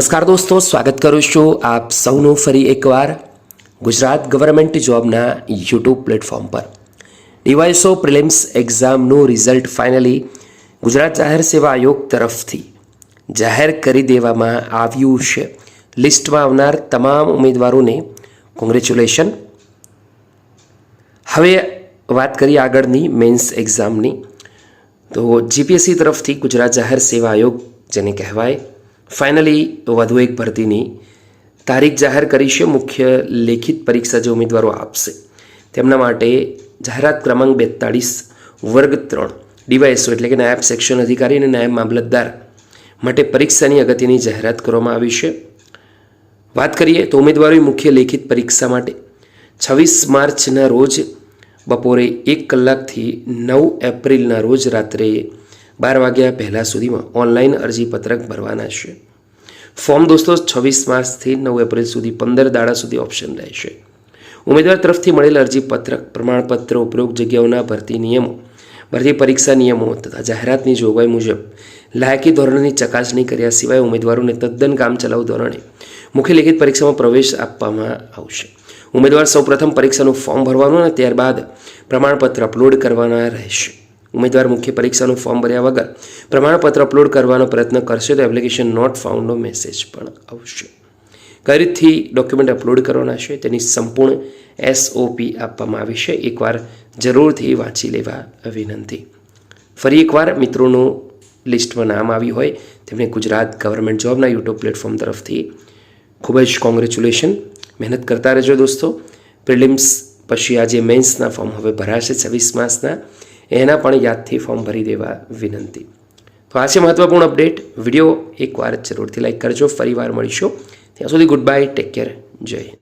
નમસ્કાર દોસ્તો, સ્વાગત કરું છું આપ સૌનું ફરી એકવાર ગુજરાત ગવર્મેન્ટ જોબના યુટ્યુબ પ્લેટફોર્મ પર. ડીવાયસો પ્રિલિમ્સ એક્ઝામનું રિઝલ્ટ ફાઇનલી ગુજરાત જાહેર સેવા આયોગ તરફથી જાહેર કરી દેવામાં આવ્યું છે. લિસ્ટમાં આવનાર તમામ ઉમેદવારોને કોંગ્રેચ્યુલેશન હવે વાત કરીએ આગળની મેન્સ એક્ઝામની. તો જીપીએસસી તરફથી ગુજરાત જાહેર સેવા આયોગ જેને કહેવાય ફાઇનલી વધુ એક ભરતીની તારીખ જાહેર કરી છે મુખ્ય લેખિત પરીક્ષા જે ઉમેદવારો આપશે. તેમના માટે જાહેરાત ક્રમાંક બેતાળીસ, વર્ગ ત્રણ, ડીવાયએસઓ એટલે કે નાયબ સેક્શન અધિકારી અને નાયબ મામલતદાર માટે પરીક્ષાની અગત્યની જાહેરાત કરવામાં આવી છે. વાત કરીએ તો ઉમેદવારોએ મુખ્ય લેખિત પરીક્ષા માટે છવ્વીસ માર્ચના રોજ બપોરે એક કલાકથી નવ એપ્રિલના રોજ રાત્રે બાર વાગ્યા પહેલાં સુધીમાં ઓનલાઈન અરજીપત્રક ભરવાના છે. ફોર્મ દોસ્તો છવ્વીસ માર્ચથી નવ એપ્રિલ સુધી પંદર દાડા સુધી ઓપ્શન રહેશે ઉમેદવાર તરફથી મળેલ અરજીપત્રક, પ્રમાણપત્ર ઉપયોગ જગ્યાઓના ભરતી નિયમો, ભરતી પરીક્ષા નિયમો તથા જાહેરાતની જોગવાઈ મુજબ લાયકી ધોરણની ચકાસણી કર્યા સિવાય ઉમેદવારોને તદ્દન કામચલાઉ ધોરણે મુખ્ય લેખિત પરીક્ષામાં પ્રવેશ આપવામાં આવશે. ઉમેદવાર સૌપ્રથમ પરીક્ષાનું ફોર્મ ભરવાનું અને ત્યારબાદ પ્રમાણપત્ર અપલોડ કરવાના રહેશે. ઉમેદવાર મુખ્ય પરીક્ષાનું ફોર્મ ભર્યા વગર પ્રમાણપત્ર અપલોડ કરવાનો પ્રયત્ન કરશે તો એપ્લિકેશન નોટ ફાઉન્ડનો મેસેજ પણ આવશે. કઈ રીતથી ડોક્યુમેન્ટ અપલોડ કરવાના છે તેની સંપૂર્ણ એસઓપી આપવામાં આવી છે. એકવાર જરૂરથી વાંચી લેવા વિનંતી ફરી એકવાર મિત્રોનું લિસ્ટમાં નામ આવ્યું હોય તેમણે ગુજરાત ગવર્મેન્ટ જોબના યુટ્યુબ પ્લેટફોર્મ તરફથી ખૂબ જ કોંગ્રેચ્યુલેશન મહેનત કરતા રહેજો દોસ્તો. પ્રિલિમ્સ પછી આજે મેન્સના ફોર્મ હવે ભરાશે છવ્વીસ માસના એના પણ યાદથી ફોર્મ ભરી દેવા વિનંતી. તો આ છે મહત્વપૂર્ણ અપડેટ વીડિયો એકવાર જરૂરથી લાઈક કરજો. ફરી વાર મળીશું. ત્યાં સુધી ગુડ બાય ટેક કેર જય